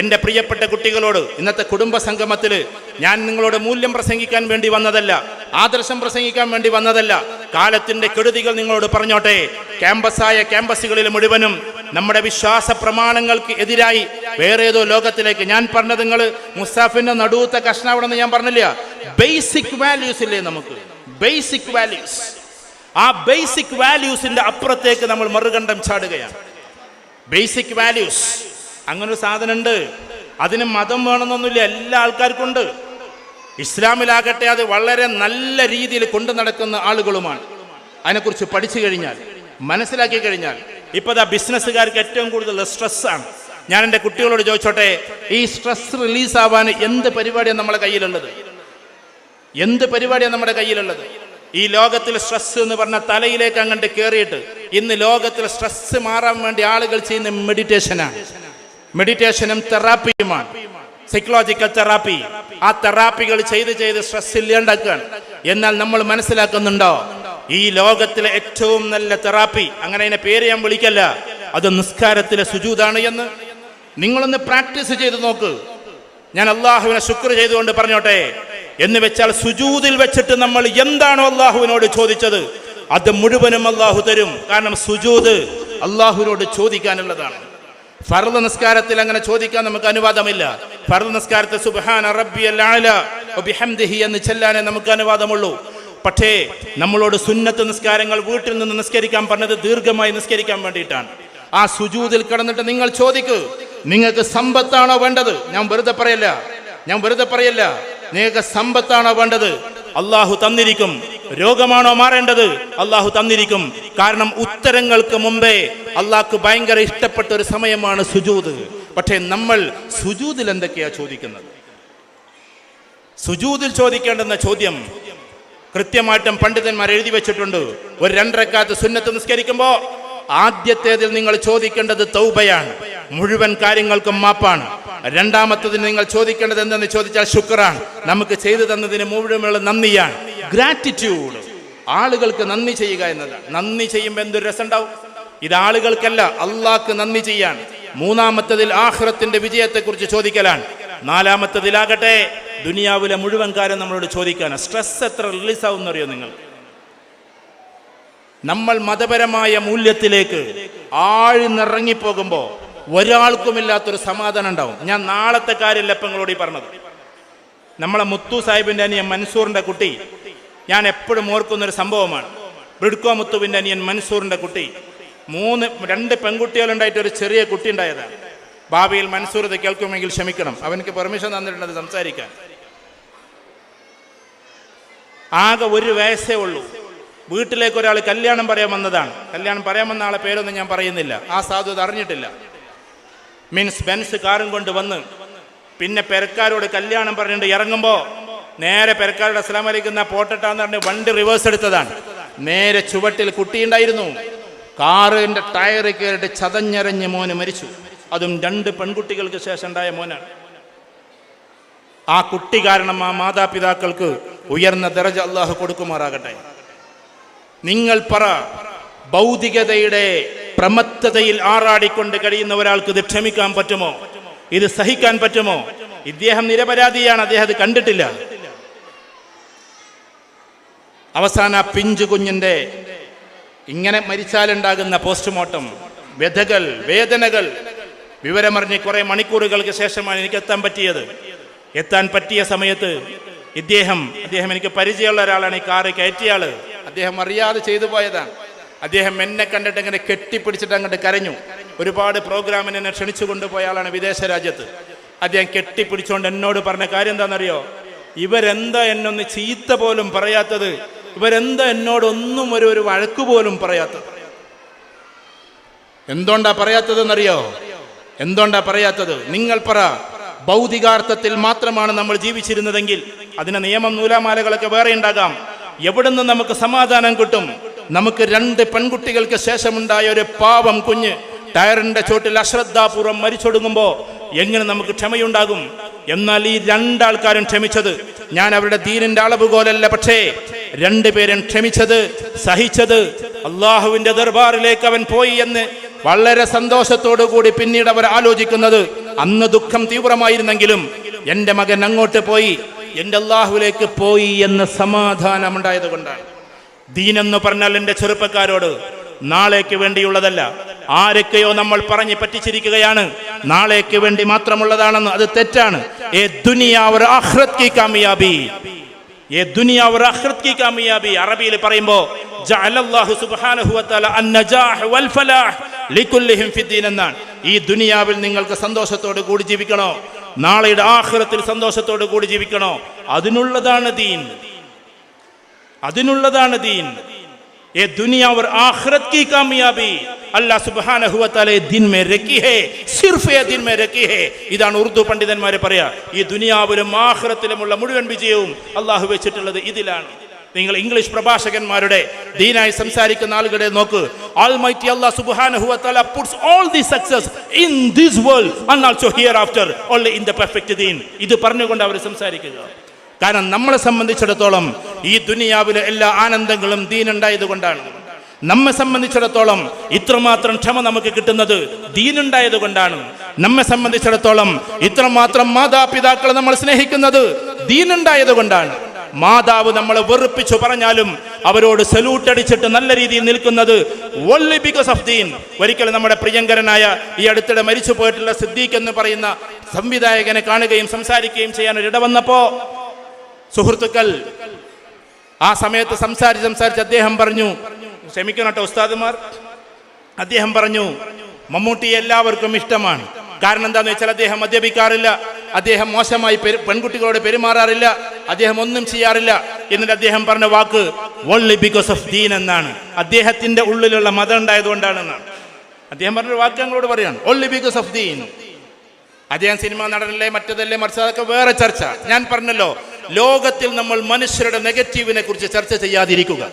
എന്റെ പ്രിയപ്പെട്ട കുട്ടികളോട് ഇന്നത്തെ കുടുംബ സംഗമത്തിൽ ഞാൻ നിങ്ങളോട് മൂല്യം പ്രസംഗിക്കാൻ വേണ്ടി വന്നതല്ല ആദർശം പ്രസംഗിക്കാൻ വേണ്ടി വന്നതല്ല. കാലത്തിന്റെ കെടുതികൾ നിങ്ങളോട് പറഞ്ഞോട്ടെ. ക്യാമ്പസായ ക്യാമ്പസുകളിൽ മുഴുവനും നമ്മുടെ വിശ്വാസ പ്രമാണങ്ങൾക്ക് എതിരായി വേറെ ഏതോ ലോകത്തിലേക്ക് ഞാൻ പറഞ്ഞത് നിങ്ങൾ മുസ്താഫിന്റെ നടുവത്തെ കഷ്ണാവണമെന്ന് ഞാൻ പറഞ്ഞില്ല. ബേസിക് വാല്യൂസ് ഇല്ലേ നമുക്ക്? ബേസിക് വാല്യൂസ് ആ ബേസിക് വാല്യൂസിന്റെ അപ്പുറത്തേക്ക് നമ്മൾ മറുകണ്ഠം ചാടുകയാണ്. ബേസിക് വാല്യൂസ് അങ്ങനെ സാധനമുണ്ട്. അതിന് മതം വേണമെന്നൊന്നുമില്ല എല്ലാ ആൾക്കാർക്കും ഉണ്ട് ഇസ്ലാമിലാകട്ടെ അത് വളരെ നല്ല രീതിയിൽ കൊണ്ടു നടക്കുന്ന ആളുകളുമാണ്. അതിനെക്കുറിച്ച് പഠിച്ചു കഴിഞ്ഞാൽ മനസ്സിലാക്കി കഴിഞ്ഞാൽ ഇപ്പോൾ ആ ബിസിനസ്സുകാർക്ക് ഏറ്റവും കൂടുതൽ സ്ട്രെസ്സാണ് ഞാൻ എന്റെ കുട്ടികളോട് ചോദിച്ചോട്ടെ ഈ സ്ട്രെസ് റിലീസ് ആവാൻ എന്ത് പരിപാടിയാണ് നമ്മുടെ കയ്യിലുള്ളത്? എന്ത് പരിപാടിയാണ് നമ്മുടെ കയ്യിലുള്ളത്? ഈ ലോകത്തിൽ സ്ട്രെസ് എന്ന് പറഞ്ഞ തലയിലേക്ക് അങ്ങോട്ട് കയറിയിട്ട് ഇന്ന് ലോകത്തിൽ സ്ട്രെസ് മാറാൻ വേണ്ടി ആളുകൾ ചെയ്യുന്ന മെഡിറ്റേഷനാണ് മെഡിറ്റേഷനും തെറാപ്പിയുമാണ് സൈക്കോളജിക്കൽ തെറാപ്പി ആ തെറാപ്പികൾ ചെയ്ത് ചെയ്ത് സ്ട്രെസ് ഇല്ലാണ്ടാക്കുകയാണ് എന്നാൽ നമ്മൾ മനസ്സിലാക്കുന്നുണ്ടോ? ഈ ലോകത്തിലെ ഏറ്റവും നല്ല തെറാപ്പി അങ്ങനെ അതിനെ പേര് ഞാൻ വിളിക്കല്ല. അത് നിസ്കാരത്തിലെ സുജൂതാണ് എന്ന്. നിങ്ങളൊന്ന് പ്രാക്ടീസ് ചെയ്ത് നോക്ക്. ഞാൻ അള്ളാഹുവിനെ ശുക്ർ ചെയ്തുകൊണ്ട് പറഞ്ഞോട്ടെ. എന്ന് വെച്ചാൽ സുജൂതിൽ വെച്ചിട്ട് നമ്മൾ എന്താണോ അള്ളാഹുവിനോട് ചോദിച്ചത് അത് മുഴുവനും അള്ളാഹു തരും. കാരണം സുജൂത് അള്ളാഹുവിനോട് ചോദിക്കാനുള്ളതാണ്. ഫർദ് നിസ്കാരത്തിൽ അങ്ങനെ ചോദിക്കാൻ നമുക്ക് അനുവാദമില്ല. ഫർദ് നിസ്കാരത്തിൽ സുബ്ഹാന റബ്ബിയൽ അഅല വബിഹംദിഹി എന്ന് ചെല്ലാനേ നമുക്ക് അനുവാദമുള്ളൂ. പക്ഷേ നമ്മളോട് സുന്നത്ത് നിസ്കാരങ്ങൾ വീട്ടിൽ നിന്ന് നിസ്കരിക്കാൻ പറഞ്ഞത് ദീർഘമായി നിസ്കരിക്കാൻ വേണ്ടിയിട്ടാണ്. ആ സുജൂതിൽ കിടന്നിട്ട് നിങ്ങൾ ചോദിക്കൂ നിങ്ങൾക്ക് സമ്പത്താണോ വേണ്ടത്? ഞാൻ വെറുതെ പറയല്ല. ഞാൻ വെറുതെ പറയല്ല. നിങ്ങൾക്ക് സമ്പത്താണോ വേണ്ടത്? അള്ളാഹു തന്നിരിക്കും. രോഗമാണോ മാറേണ്ടത്? അള്ളാഹു തന്നിരിക്കും. കാരണം ഉത്തരങ്ങൾക്ക് മുമ്പേ അള്ളാഹ്ക്ക് ഭയങ്കര ഇഷ്ടപ്പെട്ട ഒരു സമയമാണ് സുജൂത് പക്ഷേ നമ്മൾ സുജൂതിൽ എന്തൊക്കെയാ ചോദിക്കുന്നത്? സുജൂതിൽ ചോദിക്കേണ്ടുന്ന ചോദ്യം കൃത്യമായിട്ടും പണ്ഡിതന്മാർ എഴുതി വെച്ചിട്ടുണ്ട്. ഒരു രണ്ടരക്കാത്ത് സുന്നത്ത് നിസ്കരിക്കുമ്പോ ആദ്യത്തേതിൽ നിങ്ങൾ ചോദിക്കേണ്ടത് തൗബയാണ്. മുഴുവൻ കാര്യങ്ങൾക്കും മാപ്പാണ്. രണ്ടാമത്തതിന് നിങ്ങൾ ചോദിക്കേണ്ടത് എന്തെന്ന് ചോദിച്ചാൽ ശുക്രാണ്. നമുക്ക് ചെയ്തു തന്നതിന് മുഴുവനുള്ള നന്ദിയാണ്. ഗ്രാറ്റിറ്റ്യൂഡ് ആളുകൾക്ക് നന്ദി ചെയ്യുക എന്നതാണ്. നന്ദി ചെയ്യുമ്പോൾ എന്തൊരു രസമുണ്ടാവും? ഇത് ആളുകൾക്കല്ല അള്ളാഹ്ക്ക് നന്ദി ചെയ്യാൻ മൂന്നാമത്തതിൽ ആഹ്റത്തിന്റെ വിജയത്തെക്കുറിച്ച് ചോദിക്കലാണ്. നാലാമത്തതിലാകട്ടെ ദുനിയാവിലെ മുഴുവൻ കാര്യം നമ്മളോട് ചോദിക്കാനാണ് സ്ട്രെസ് എത്ര റിലീസ് ആവും എന്നറിയോ നിങ്ങൾ? നമ്മൾ മതപരമായ മൂല്യത്തിലേക്ക് ആഴ്ന്നിറങ്ങിപ്പോകുമ്പോൾ ഒരാൾക്കുമില്ലാത്തൊരു സമാധാനം ഉണ്ടാവും. ഞാൻ നാളത്തെ കാര്യമല്ല ഇപ്പം ഈ പറഞ്ഞത്. നമ്മളെ മുത്തു സാഹിബിന്റെ അനിയൻ മൻസൂറിന്റെ കുട്ടി ഞാൻ എപ്പോഴും ഓർക്കുന്ന ഒരു സംഭവമാണ്. ബ്രിഡ്കോ മുത്തുവിന്റെ അനിയൻ മൻസൂറിന്റെ കുട്ടി മൂന്ന് രണ്ട് പെൺകുട്ടികളുണ്ടായിട്ട് ഒരു ചെറിയ കുട്ടി ഉണ്ടായതാണ്. ഭാവിയിൽ മൻസൂർ ഇത് കേൾക്കുമെങ്കിൽ ക്ഷമിക്കണം. അവനക്ക് പെർമിഷൻ തന്നിട്ടുണ്ട് സംസാരിക്കാൻ. ആകെ ഒരു വയസ്സേ ഉള്ളൂ. വീട്ടിലേക്ക് ഒരാൾ കല്യാണം പറയാൻ വന്നതാണ്. കല്യാണം പറയാൻ വന്ന ആളെ പേരൊന്നും ഞാൻ പറയുന്നില്ല. ആ സാധു അത് അറിഞ്ഞിട്ടില്ല. മീൻസ് ബെൻസ് കാറും കൊണ്ട് വന്ന് പിന്നെ പെരക്കാരോട് കല്യാണം പറഞ്ഞിട്ട് ഇറങ്ങുമ്പോൾ നേരെ പെരക്കാരോട് അസ്ലാം വലിക്കുന്ന പോട്ടട്ടാന്ന് പറഞ്ഞ് വണ്ടി റിവേഴ്സ് എടുത്തതാണ്. നേരെ ചുവട്ടിൽ കുട്ടിയുണ്ടായിരുന്നു കാറിന്റെ ടയർ കയറിയിട്ട് ചതഞ്ഞരഞ്ഞ് മോന് മരിച്ചു. അതും രണ്ട് പെൺകുട്ടികൾക്ക് ശേഷം ഉണ്ടായ മോനാണ്. ആ കുട്ടി കാരണം ആ മാതാപിതാക്കൾക്ക് ഉയർന്ന ദർജ അള്ളാഹു കൊടുക്കുമാറാകട്ടെ. നിങ്ങൾ പറ ഭൗതികതയുടെ പ്രമത്തതയിൽ ആറാടിക്കൊണ്ട് കഴിയുന്ന ഒരാൾക്ക് ഇത് ക്ഷമിക്കാൻ പറ്റുമോ? ഇത് സഹിക്കാൻ പറ്റുമോ? ഇദ്ദേഹം നിരപരാധിയാണ് അദ്ദേഹം അത് കണ്ടിട്ടില്ല. അവസാന പിഞ്ചു കുഞ്ഞിന്റെ ഇങ്ങനെ മരിച്ചാലുണ്ടാകുന്ന പോസ്റ്റ്മോർട്ടം വ്യഥകൾ വേദനകൾ വിവരമറിഞ്ഞ് കുറെ മണിക്കൂറുകൾക്ക് ശേഷമാണ് എനിക്ക് എത്താൻ പറ്റിയത്. എത്താൻ പറ്റിയ സമയത്ത് ഇദ്ദേഹം അദ്ദേഹം എനിക്ക് പരിചയമുള്ള ഒരാളാണ് ഈ കാറ് കയറ്റിയ ആൾ. അദ്ദേഹം അറിയാതെ ചെയ്തു പോയതാണ്. അദ്ദേഹം എന്നെ കണ്ടിട്ട് ഇങ്ങനെ കെട്ടിപ്പിടിച്ചിട്ട് അങ്ങോട്ട് കരഞ്ഞു. ഒരുപാട് പ്രോഗ്രാമിന് എന്നെ ക്ഷണിച്ചു കൊണ്ടുപോയ ആളാണ് വിദേശ രാജ്യത്ത്. അദ്ദേഹം കെട്ടിപ്പിടിച്ചുകൊണ്ട് എന്നോട് പറഞ്ഞ കാര്യം എന്താണെന്നറിയോ? ഇവരെന്താ എന്നൊന്ന് ചീത്ത പോലും പറയാത്തത് ഇവരെന്താ എന്നോടൊന്നും ഒരു ഒരു വഴക്ക് പോലും പറയാത്തത്. എന്തുകൊണ്ടാ പറയാത്തതെന്നറിയോ? എന്തുകൊണ്ടാ പറയാത്തത്? നിങ്ങൾ പറ. ഭൗതികാർത്ഥത്തിൽ മാത്രമാണ് നമ്മൾ ജീവിച്ചിരുന്നതെങ്കിൽ അതിന് നിയമം നൂലാമാലകളൊക്കെ വേറെ ഉണ്ടാകാം. എവിടുന്ന് നമുക്ക് സമാധാനം കിട്ടും? നമുക്ക് രണ്ട് പെൺകുട്ടികൾക്ക് ശേഷമുണ്ടായ ഒരു പാവം കുഞ്ഞ് ടയറിന്റെ ചോട്ടിൽ അശ്രദ്ധാപൂർവം മരിച്ചൊടുങ്ങുമ്പോ എങ്ങനെ നമുക്ക് ക്ഷമയുണ്ടാകും? എന്നാൽ ഈ രണ്ടാൾക്കാരും ക്ഷമിച്ചത് ഞാൻ അവരുടെ ദീനിന്റെ അളവുകോലല്ല പക്ഷേ രണ്ടുപേരും ക്ഷമിച്ചത് സഹിച്ചത്. അള്ളാഹുവിന്റെ ദർബാറിലേക്ക് അവൻ പോയി എന്ന് വളരെ സന്തോഷത്തോടു കൂടി പിന്നീട് അവർ ആലോചിക്കുന്നത് അന്ന് ദുഃഖം തീവ്രമായിരുന്നെങ്കിലും എന്റെ മകൻ അങ്ങോട്ട് പോയി എന്റെ അള്ളാഹുവിലേക്ക് പോയി എന്ന് സമാധാനമുണ്ടായത് കൊണ്ടാണ്. ദീനെന്ന് പറഞ്ഞാൽ എന്റെ ചെറുപ്പക്കാരോട് നാളേക്ക് വേണ്ടിയുള്ളതല്ല ആരൊക്കെയോ നമ്മൾ പറഞ്ഞ് പറ്റിച്ചിരിക്കുകയാണ്. നാളേക്ക് വേണ്ടി മാത്രമുള്ളതാണെന്ന് അത് തെറ്റാണ്. ഏ ദുനിയാ ഒരു ആഖിറത് കി കാമിയാബി. ഏ ദുനിയാ ഒരു കി കാമിയാബി. അറബിയിൽ പറയുമ്പോ എന്നാണ്. ഈ ദുനിയാവിൽ നിങ്ങൾക്ക് സന്തോഷത്തോട് കൂടി ജീവിക്കണോ? നാളെയുടെ ആഖിറത്തിൽ സന്തോഷത്തോട് കൂടി ജീവിക്കണോ അതിനുള്ളതാണ് ദീൻ അതിനുള്ളതാണ് ദീൻ ये दुनिया और आखिरत की कामयाबी അല്ലാ സുബ്ഹാനഹു വതആല ദിൻ മേ രക്കി ഹേ സിർഫ് ഏ ദിൻ മേ രക്കി ഹേ ഇതാണ് ഉറുദു പണ്ഡിതന്മാരെ പറയാ ഈ ദുനിയാവിലും ആഖിറത്തിലുമുള്ള മുഴുവൻ വിജയവും അള്ളാഹു വെച്ചിട്ടുള്ളത് ഇതിലാണ് നിങ്ങൾ ഇംഗ്ലീഷ് പ്രഭാഷകന്മാരുടെ ദീനായി സംസാരിക്കുന്ന ആളുകളെ നോക്ക്. ആൾമൈറ്റി അല്ലാഹു സുബ്ഹാനഹു തആല puts all the success in this world and also hereafter only in the perfect ദീൻ ഇത് പറഞ്ഞുകൊണ്ട് അവർ സംസാരിക്കുക. കാരണം നമ്മളെ സംബന്ധിച്ചിടത്തോളം ഈ ദുനിയാവിലെ എല്ലാ ആനന്ദങ്ങളും ദീനുണ്ടായത് കൊണ്ടാണ്. നമ്മെ സംബന്ധിച്ചിടത്തോളം ഇത്രമാത്രം ക്ഷമ നമുക്ക് കിട്ടുന്നത് ദീനുണ്ടായത് കൊണ്ടാണ്. നമ്മെ സംബന്ധിച്ചിടത്തോളം ഇത്രമാത്രം മാതാപിതാക്കളെ നമ്മൾ സ്നേഹിക്കുന്നത് ദീനുണ്ടായത് കൊണ്ടാണ്. മാതാവ് നമ്മളെ വെറുപ്പിച്ചു പറഞ്ഞാലും അവരോട് സല്യൂട്ട് അടിച്ചിട്ട് നല്ല രീതിയിൽ നിൽക്കുന്നത് ഓൺലി ബിക്കോസ് ഓഫ് ദീൻ. ഒരിക്കലും നമ്മുടെ പ്രിയങ്കരനായ ഈ അടുത്തിടെ മരിച്ചു പോയിട്ടുള്ള സിദ്ദീഖ് എന്ന് പറയുന്ന സംവിധായകനെ കാണുകയും സംസാരിക്കുകയും ചെയ്യാൻ ഒരിട വന്നപ്പോ സുഹൃത്തുക്കൾ ആ സമയത്ത് സംസാരിച്ച് സംസാരിച്ച് അദ്ദേഹം പറഞ്ഞു ക്ഷമിക്കണം കേട്ടോ ഉസ്താദുമാർ. അദ്ദേഹം പറഞ്ഞു മമ്മൂട്ടി എല്ലാവർക്കും ഇഷ്ടമാണ്. കാരണം എന്താന്ന് വെച്ചാൽ അദ്ദേഹം മദ്യപിക്കാറില്ല. അദ്ദേഹം മോശമായി പെൺകുട്ടികളോട് പെരുമാറാറില്ല. അദ്ദേഹം ഒന്നും ചെയ്യാറില്ല. എന്നിട്ട് അദ്ദേഹം പറഞ്ഞ വാക്ക് ഓൺലി ബിക്കോസ് ഓഫ് ദീൻ എന്നാണ്. അദ്ദേഹത്തിന്റെ ഉള്ളിലുള്ള മതം ഉണ്ടായതുകൊണ്ടാണെന്നാണ്. അദ്ദേഹം പറഞ്ഞ വാക്ക് ഞങ്ങളോട് പറയാണ്. ഓൺലി ബിക്കോസ് ഓഫ് ദീൻ. അദ്ദേഹം സിനിമ നടനല്ലേ മറ്റതല്ലേ മറിച്ച് അതൊക്കെ വേറെ ചർച്ച. ഞാൻ പറഞ്ഞല്ലോ ലോകത്തിൽ നമ്മൾ മനുഷ്യരുടെ നെഗറ്റീവിനെ കുറിച്ച് ചർച്ച ചെയ്യാതിരിക്കുക.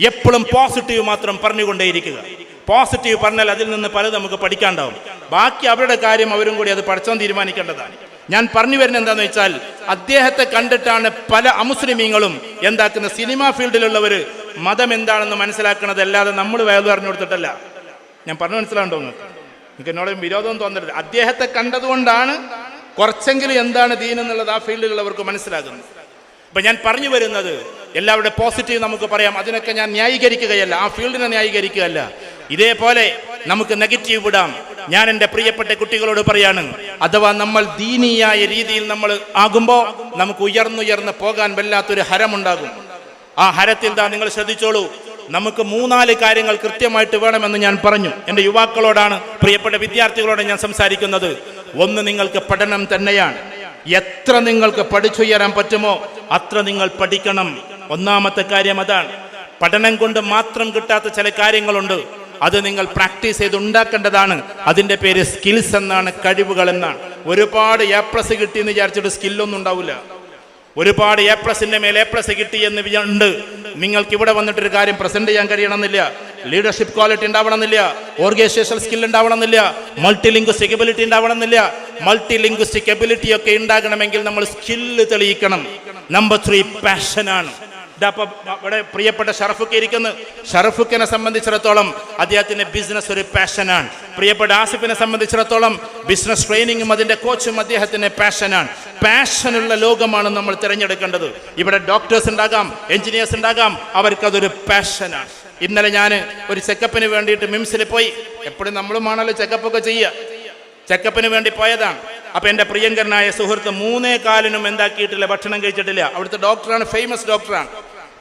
എപ്പോഴും പോസിറ്റീവ് മാത്രം പറഞ്ഞുകൊണ്ടേയിരിക്കുക. പോസിറ്റീവ് പറഞ്ഞാൽ അതിൽ നിന്ന് പലത് നമുക്ക് പഠിക്കാണ്ടാവും. ബാക്കി അവരുടെ കാര്യം അവരും കൂടി അത് പഠിച്ചോൻ തീരുമാനിക്കേണ്ടതാണ്. ഞാൻ പറഞ്ഞു വരുന്നത് എന്താന്ന് വെച്ചാൽ അദ്ദേഹത്തെ കണ്ടിട്ടാണ് പല അമുസ്ലിമീങ്ങളും എന്താക്കുന്ന സിനിമ ഫീൽഡിലുള്ളവർ മതം എന്താണെന്ന് മനസ്സിലാക്കുന്നത് അല്ലാതെ നമ്മൾ വേദം അറിഞ്ഞു കൊടുത്തിട്ടല്ല. ഞാൻ പറഞ്ഞു മനസ്സിലാണ്ടോ നിങ്ങൾക്ക്? എന്നോട് വിരോധം തോന്നരുത്. അദ്ദേഹത്തെ കണ്ടതുകൊണ്ടാണ് കുറച്ചെങ്കിലും എന്താണ് ദീൻ എന്നുള്ളത് ആ ഫീൽഡിലുള്ളവർക്ക് മനസ്സിലാകുന്നത്. അപ്പൊ ഞാൻ പറഞ്ഞു വരുന്നത് എല്ലാവരുടെ പോസിറ്റീവ് നമുക്ക് പറയാം. അതിനൊക്കെ ഞാൻ ന്യായീകരിക്കുകയല്ല. ആ ഫീൽഡിനെ ന്യായീകരിക്കുകയല്ല. ഇതേപോലെ നമുക്ക് നെഗറ്റീവ് വിടാം. ഞാൻ എന്റെ പ്രിയപ്പെട്ട കുട്ടികളോട് പറയാണ് അഥവാ നമ്മൾ ദീനീയായ രീതിയിൽ നമ്മൾ ആകുമ്പോൾ നമുക്ക് ഉയർന്നുയർന്ന് പോകാൻ വല്ലാത്തൊരു ഹരമുണ്ടാകും. ആ ഹരത്തിൽ താ നിങ്ങൾ ശ്രദ്ധിച്ചോളൂ നമുക്ക് മൂന്നാൽ കാര്യങ്ങൾ കൃത്യമായിട്ട് വേണമെന്ന് ഞാൻ പറഞ്ഞു. എന്റെ യുവാക്കളോടാണ് പ്രിയപ്പെട്ട വിദ്യാർത്ഥികളോട് ഞാൻ സംസാരിക്കുന്നത്. ഒന്ന് നിങ്ങൾക്ക് പഠനം തന്നെയാണ്. എത്ര നിങ്ങൾക്ക് പഠിച്ചുയരാൻ പറ്റുമോ അത്ര നിങ്ങൾ പഠിക്കണം. ഒന്നാമത്തെ കാര്യം അതാണ് പഠനം കൊണ്ട് മാത്രം കിട്ടാത്ത ചില കാര്യങ്ങളുണ്ട്. അത് നിങ്ങൾ പ്രാക്ടീസ് ചെയ്ത് ഉണ്ടാക്കേണ്ടതാണ് അതിന്റെ പേര് സ്കിൽസ് എന്നാണ് കഴിവുകൾ എന്നാണ്. ഒരുപാട് എ പ്ലസ് കിട്ടി എന്ന് വിചാരിച്ചിട്ട് സ്കില്ലൊന്നും ഉണ്ടാവില്ല. ഒരുപാട് എ പ്ലസിന്റെ മേൽ എ പ്ലസ് കിട്ടി എന്ന് ഉണ്ട്. നിങ്ങൾക്ക് ഇവിടെ വന്നിട്ടൊരു കാര്യം പ്രസന്റ് ചെയ്യാൻ കഴിയണമെന്നില്ല. ലീഡർഷിപ്പ് ക്വാളിറ്റി ഉണ്ടാവണമെന്നില്ല. ഓർഗനൈസേഷൻ സ്കിൽ ഉണ്ടാവണമെന്നില്ല. മൾട്ടി ലിംഗ്വിസ്റ്റിക് എബിലിറ്റി ഉണ്ടാവണമെന്നില്ല. മൾട്ടി ലിംഗ്വിസ്റ്റിക് എബിലിറ്റി ഒക്കെ ഉണ്ടാകണമെങ്കിൽ നമ്മൾ സ്കില്ല് തെളിയിക്കണം. നമ്പർ ത്രീ പാഷനാണ് ഇതാ ഇപ്പൊ ഇവിടെ പ്രിയപ്പെട്ട ഷറഫുക്ക് ഇരിക്കുന്നു. ഷറഫുക്കിനെ സംബന്ധിച്ചിടത്തോളം അദ്ദേഹത്തിന്റെ ബിസിനസ് ഒരു പാഷനാണ്. പ്രിയപ്പെട്ട ആസിഫിനെ സംബന്ധിച്ചിടത്തോളം ബിസിനസ് ട്രെയിനിങ്ങും അതിന്റെ കോച്ചും അദ്ദേഹത്തിന്റെ പാഷനാണ്. പാഷനുള്ള ലോകമാണ് നമ്മൾ തിരഞ്ഞെടുക്കേണ്ടത്. ഇവിടെ ഡോക്ടേഴ്സ് ഉണ്ടാകാം എഞ്ചിനീയേഴ്സ് ഉണ്ടാകാം അവർക്കതൊരു പാഷനാണ്. ഇന്നലെ ഞാൻ ഒരു ചെക്കപ്പിന് വേണ്ടിയിട്ട് മിംസിൽ പോയി. എപ്പോഴും നമ്മളുമാണല്ലോ ചെക്കപ്പ് ഒക്കെ ചെയ്യുക. ചെക്കപ്പിന് വേണ്ടി പോയതാണ്. അപ്പൊ എന്റെ പ്രിയങ്കരനായ സുഹൃത്ത് മൂന്നേ കാലിനും എന്താക്കിയിട്ടില്ല ഭക്ഷണം കഴിച്ചിട്ടില്ല. അവിടുത്തെ ഡോക്ടറാണ് ഫേമസ് ഡോക്ടറാണ്.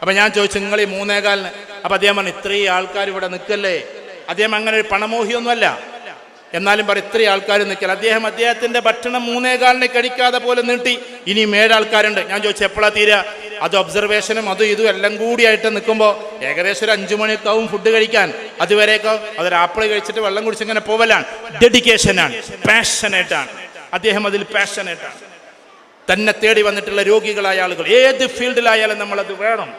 അപ്പൊ ഞാൻ ചോദിച്ചു നിങ്ങൾ ഈ മൂന്നേകാലിന് അപ്പൊ അദ്ദേഹം പറഞ്ഞു ഇത്രയും ആൾക്കാർ ഇവിടെ നിൽക്കല്ലേ? അദ്ദേഹം അങ്ങനെ ഒരു പണമോഹിയൊന്നുമല്ല. എന്നാലും പറ ഇത്രയും ആൾക്കാർ നിൽക്കല അദ്ദേഹം അദ്ദേഹത്തിന്റെ ഭക്ഷണം മൂന്നേകാലിനെ കഴിക്കാതെ പോലെ നീട്ടി. ഇനിയും ഏഴാൾക്കാരുണ്ട് ഞാൻ ചോദിച്ചു എപ്പോഴാ തീരാ? അത് ഒബ്സർവേഷനും അതും ഇതും എല്ലാം കൂടിയായിട്ട് നിൽക്കുമ്പോൾ ഏകദേശം ഒരു അഞ്ചു ആവും ഫുഡ് കഴിക്കാൻ. അതുവരെയൊക്കെ അതൊരു ആപ്പിൾ കഴിച്ചിട്ട് വെള്ളം കുടിച്ച് ഇങ്ങനെ പോവലാണ്. ഡെഡിക്കേഷനാണ് പാഷനേറ്റാണ് അദ്ദേഹം അതിൽ പാഷനേറ്റാണ് തന്നെ തേടി വന്നിട്ടുള്ള രോഗികളായ ആളുകൾ ഏത് ഫീൽഡിലായാലും നമ്മളത് വേണം.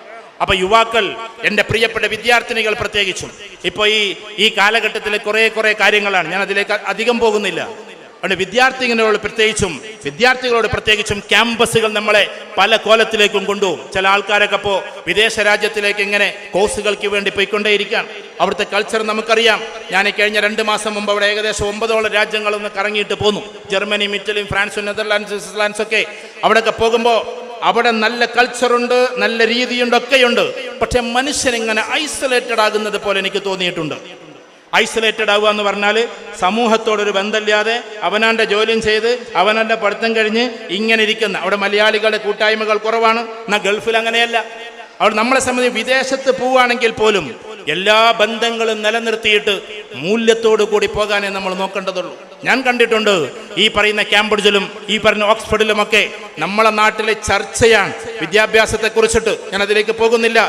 അപ്പൊ യുവാക്കൾ എന്റെ പ്രിയപ്പെട്ട വിദ്യാർത്ഥിനികൾ പ്രത്യേകിച്ചും ഇപ്പോൾ ഈ ഈ കാലഘട്ടത്തിലെ കുറേ കുറേ കാര്യങ്ങളാണ്. ഞാൻ അതിലേക്ക് അധികം പോകുന്നില്ല. അതുകൊണ്ട് വിദ്യാർത്ഥികളോട് പ്രത്യേകിച്ചും വിദ്യാർത്ഥികളോട് പ്രത്യേകിച്ചും ക്യാമ്പസുകൾ നമ്മളെ പല കോലത്തിലേക്കും കൊണ്ടുപോകും. ചില ആൾക്കാരൊക്കെ ഇപ്പോൾ വിദേശ രാജ്യത്തിലേക്ക് ഇങ്ങനെ കോഴ്സുകൾക്ക് വേണ്ടി പോയിക്കൊണ്ടേയിരിക്കാം അവിടുത്തെ കൾച്ചർ നമുക്കറിയാം. ഞാൻ കഴിഞ്ഞ രണ്ട് മാസം മുമ്പ് അവിടെ ഏകദേശം ഒമ്പതോളം രാജ്യങ്ങളൊന്ന് കറങ്ങിയിട്ട് പോന്നു. ജർമ്മനിയും ഇറ്റലിയും ഫ്രാൻസും നെതർലാൻഡ്സ് സ്വിറ്റ്സർലാൻഡ്സ് ഒക്കെ അവിടെയൊക്കെ പോകുമ്പോൾ അവിടെ നല്ല കൾച്ചറുണ്ട് നല്ല രീതിയുണ്ട് ഒക്കെയുണ്ട്. പക്ഷെ മനുഷ്യൻ ഇങ്ങനെ ഐസൊലേറ്റഡ് ആകുന്നത് പോലെ എനിക്ക് തോന്നിയിട്ടുണ്ട്. ഐസൊലേറ്റഡ് ആവുക എന്ന് പറഞ്ഞാൽ സമൂഹത്തോടൊരു ബന്ധമില്ലാതെ അവനാന്റെ ജോലിയും ചെയ്ത് അവനാന്റെ പഠിത്തം കഴിഞ്ഞ് ഇങ്ങനെ ഇരിക്കുന്ന അവിടെ മലയാളികളുടെ കൂട്ടായ്മകൾ കുറവാണ് എന്നാൽ ഗൾഫിൽ അങ്ങനെയല്ല. അവിടെ നമ്മളെ സംബന്ധിച്ച് വിദേശത്ത് പോവുകയാണെങ്കിൽ പോലും എല്ലാ ബന്ധങ്ങളും നിലനിർത്തിയിട്ട് മൂല്യത്തോടു കൂടി പോകാനേ നമ്മൾ നോക്കേണ്ടതുള്ളൂ. ഞാൻ കണ്ടിട്ടുണ്ട് ഈ പറയുന്ന കാംബ്രിഡ്ജിലും ഈ പറയുന്ന ഓക്സ്ഫോർഡിലുമൊക്കെ നമ്മളെ നാട്ടിലെ ചർച്ചയാണ്. വിദ്യാഭ്യാസത്തെ കുറിച്ചിട്ട് ഞാൻ അതിലേക്ക് പോകുന്നില്ല.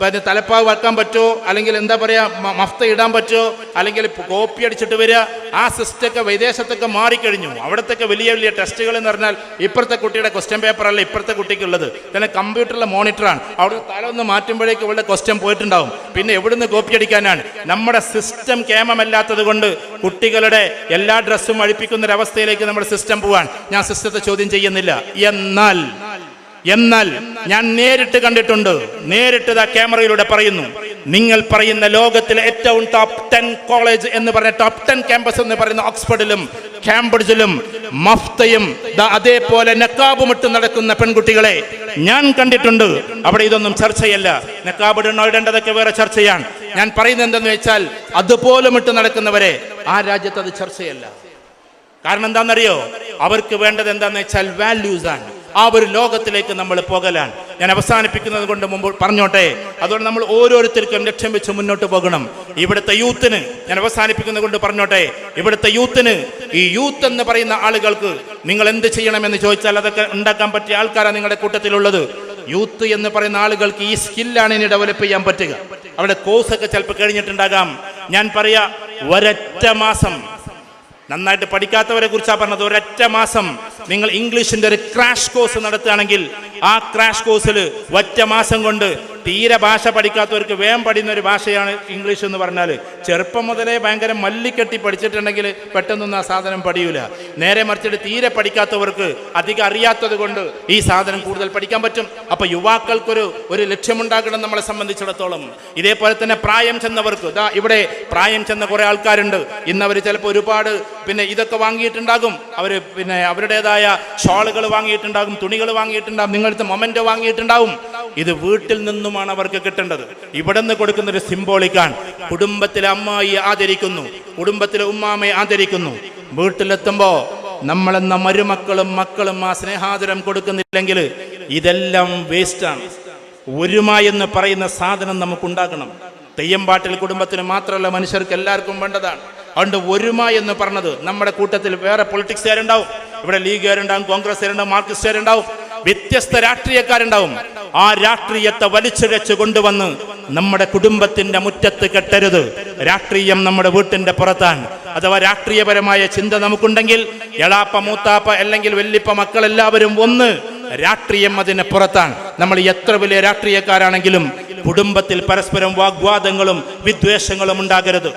പിന്നെ തലപ്പാവ് വെക്കാൻ പറ്റുമോ? അല്ലെങ്കിൽ എന്താ പറയുക മഫ്ത ഇടാൻ പറ്റുമോ? അല്ലെങ്കിൽ കോപ്പി അടിച്ചിട്ട് വരിക? ആ സിസ്റ്റമൊക്കെ വിദേശത്തൊക്കെ മാറിക്കഴിഞ്ഞു. അവിടത്തൊക്കെ വലിയ വലിയ ടെസ്റ്റുകൾ എന്ന് പറഞ്ഞാൽ ഇപ്പുറത്തെ കുട്ടിയുടെ ക്വസ്റ്റ്യൻ പേപ്പർ അല്ല ഇപ്പുറത്തെ കുട്ടിക്കുള്ളത്. തന്നെ കമ്പ്യൂട്ടറിലെ മോണിറ്ററാണ് അവിടെ തല ഒന്ന് മാറ്റുമ്പോഴേക്കും ഇവളുടെ ക്വസ്റ്റ്യൻ പോയിട്ടുണ്ടാവും. പിന്നെ എവിടുന്ന് കോപ്പി അടിക്കാനാണ്? നമ്മുടെ സിസ്റ്റം കേമമല്ലാത്തത് കൊണ്ട് കുട്ടികളുടെ എല്ലാ ഡ്രസ്സും അഴിപ്പിക്കുന്ന അവസ്ഥയിലേക്ക് നമ്മുടെ സിസ്റ്റം പോവാൻ ഞാൻ സിസ്റ്റത്തെ ചോദ്യം ചെയ്യുന്നില്ല. എന്നാൽ എന്നാൽ ഞാൻ നേരിട്ട് കണ്ടിട്ടുണ്ട്. നേരിട്ട് ആ ക്യാമറയിലൂടെ പറയുന്നു. നിങ്ങൾ പറയുന്ന ലോകത്തിലെ ഏറ്റവും ടോപ്പ് ടെൻ കോളേജ് എന്ന് പറഞ്ഞ ടോപ്പ് ടെൻ ക്യാമ്പസ് എന്ന് പറയുന്ന ഓക്സ്ഫോർഡിലും കാംബ്രിഡ്ജിലും മഫ്തയും അതേപോലെ നക്കാബുമിട്ട് നടക്കുന്ന പെൺകുട്ടികളെ ഞാൻ കണ്ടിട്ടുണ്ട്. അവിടെ ഇതൊന്നും ചർച്ചയല്ല. നക്കാബ് ഇടണോ ഇടേണ്ടതൊക്കെ വേറെ ചർച്ചയാണ്. ഞാൻ പറയുന്നത് എന്തെന്ന് വെച്ചാൽ അതുപോലും ഇട്ട് നടക്കുന്നവരെ ആ രാജ്യത്ത് അത് ചർച്ചയല്ല. കാരണം എന്താണെന്നറിയോ? അവർക്ക് വേണ്ടത് എന്താണെന്ന് വെച്ചാൽ വാല്യൂസ് ആണ്. ആ ഒരു ലോകത്തിലേക്ക് നമ്മൾ പോകലാണ്. ഞാൻ അവസാനിപ്പിക്കുന്നത് കൊണ്ട് മുമ്പ് പറഞ്ഞോട്ടെ? അതുകൊണ്ട് നമ്മൾ ഓരോരുത്തർക്കും ലക്ഷ്യം വെച്ച് മുന്നോട്ട് പോകണം. ഇവിടുത്തെ യൂത്തിന് ഞാൻ അവസാനിപ്പിക്കുന്നത് കൊണ്ട് പറഞ്ഞോട്ടെ? ഇവിടുത്തെ യൂത്തിന് ഈ യൂത്ത് എന്ന് പറയുന്ന ആളുകൾക്ക് നിങ്ങൾ എന്ത് ചെയ്യണമെന്ന് ചോദിച്ചാൽ അതൊക്കെ ഉണ്ടാക്കാൻ പറ്റിയ ആൾക്കാരാണ് നിങ്ങളുടെ കൂട്ടത്തിലുള്ളത്. യൂത്ത് എന്ന് പറയുന്ന ആളുകൾക്ക് ഈ സ്കില്ലാണ് ഇനി ഡെവലപ്പ് ചെയ്യാൻ പറ്റുക. അവിടെ കോഴ്സൊക്കെ ചിലപ്പോൾ കഴിഞ്ഞിട്ടുണ്ടാകാം. ഞാൻ പറയാ ഒരൊറ്റ മാസം നന്നായിട്ട് പഠിക്കാത്തവരെ കുറിച്ചാണ് പറഞ്ഞത്. ഒരൊറ്റ മാസം നിങ്ങൾ ഇംഗ്ലീഷിന്റെ ഒരു ക്രാഷ് കോഴ്സ് നടത്തുകയാണെങ്കിൽ ആ ക്രാഷ് കോഴ്സിൽ ഒറ്റ മാസം കൊണ്ട് തീരെ ഭാഷ പഠിക്കാത്തവർക്ക് വേം പഠിക്കുന്ന ഒരു ഭാഷയാണ് ഇംഗ്ലീഷ് എന്ന് പറഞ്ഞാൽ. ചെറുപ്പം മുതലേ ഭയങ്കര മല്ലിക്കെട്ടി പഠിച്ചിട്ടുണ്ടെങ്കിൽ പെട്ടെന്നൊന്നും ആ സാധനം പഠിയൂല. നേരെ മറിച്ചിട്ട് തീരെ പഠിക്കാത്തവർക്ക് അധികം അറിയാത്തത് കൊണ്ട് ഈ സാധനം കൂടുതൽ പഠിക്കാൻ പറ്റും. അപ്പൊ യുവാക്കൾക്കൊരു ഒരു ലക്ഷ്യമുണ്ടാക്കണം നമ്മളെ സംബന്ധിച്ചിടത്തോളം. ഇതേപോലെ തന്നെ പ്രായം ചെന്നവർക്ക് ഇതാ ഇവിടെ പ്രായം ചെന്ന കുറേ ആൾക്കാരുണ്ട്. ഇന്ന് അവർ ചിലപ്പോൾ ഒരുപാട് പിന്നെ ഇതൊക്കെ വാങ്ങിയിട്ടുണ്ടാകും. അവർ പിന്നെ അവരുടേതായ ഷോളുകൾ വാങ്ങിയിട്ടുണ്ടാകും തുണികൾ വാങ്ങിയിട്ടുണ്ടാകും നിങ്ങളുടെ മൊമെന്റ് വാങ്ങിയിട്ടുണ്ടാകും. ഇത് വീട്ടിൽ നിന്നുമാണ് അവർക്ക് കിട്ടേണ്ടത്. ഇവിടെ നിന്ന് കൊടുക്കുന്ന ഒരു സിംബോളിക്കാണ് കുടുംബത്തിലെ അമ്മായി ആദരിക്കുന്നു. കുടുംബത്തിലെ ഉമ്മാമയെ ആദരിക്കുന്നു. വീട്ടിലെത്തുമ്പോൾ നമ്മളെന്ന മരുമക്കളും മക്കളും ആ സ്നേഹാദരം കൊടുക്കുന്നില്ലെങ്കിൽ ഇതെല്ലാം വേസ്റ്റാണ് ഒരുമ എന്ന് പറയുന്ന സാധനം നമുക്കുണ്ടാക്കണം തെയ്യമ്പാട്ടിൽ കുടുംബത്തിന് മാത്രമല്ല മനുഷ്യർക്ക് എല്ലാവർക്കും വേണ്ടതാണ്. അതുകൊണ്ട് ഒരുമ എന്ന് പറഞ്ഞത് നമ്മുടെ കൂട്ടത്തിൽ വേറെ പൊളിറ്റിക്സുകാരുണ്ടാവും ഇവിടെ ലീഗുകാരുണ്ടാവും കോൺഗ്രസ്സുകാരുണ്ടാവും മാർക്സിസ്റ്റുകാരുണ്ടാവും. വ്യത്യസ്ത രാഷ്ട്രീയക്കാരുണ്ടാവും. ആ രാഷ്ട്രീയത്തെ വലിച്ചിഴച്ച് കൊണ്ടുവന്ന് നമ്മുടെ കുടുംബത്തിന്റെ മുറ്റത്ത് കെട്ടരുത്. രാഷ്ട്രീയം നമ്മുടെ വീട്ടിന്റെ പുറത്താണ്. അഥവാ രാഷ്ട്രീയപരമായ ചിന്ത നമുക്കുണ്ടെങ്കിൽ എളാപ്പ മൂത്താപ്പ അല്ലെങ്കിൽ വെല്ലിപ്പ മക്കൾ എല്ലാവരും ഒന്ന് രാഷ്ട്രീയം അതിന് പുറത്താണ്. നമ്മൾ എത്ര വലിയ രാഷ്ട്രീയക്കാരാണെങ്കിലും കുടുംബത്തിൽ പരസ്പരം വാഗ്വാദങ്ങളും വിദ്വേഷങ്ങളും ഉണ്ടാകരുത്.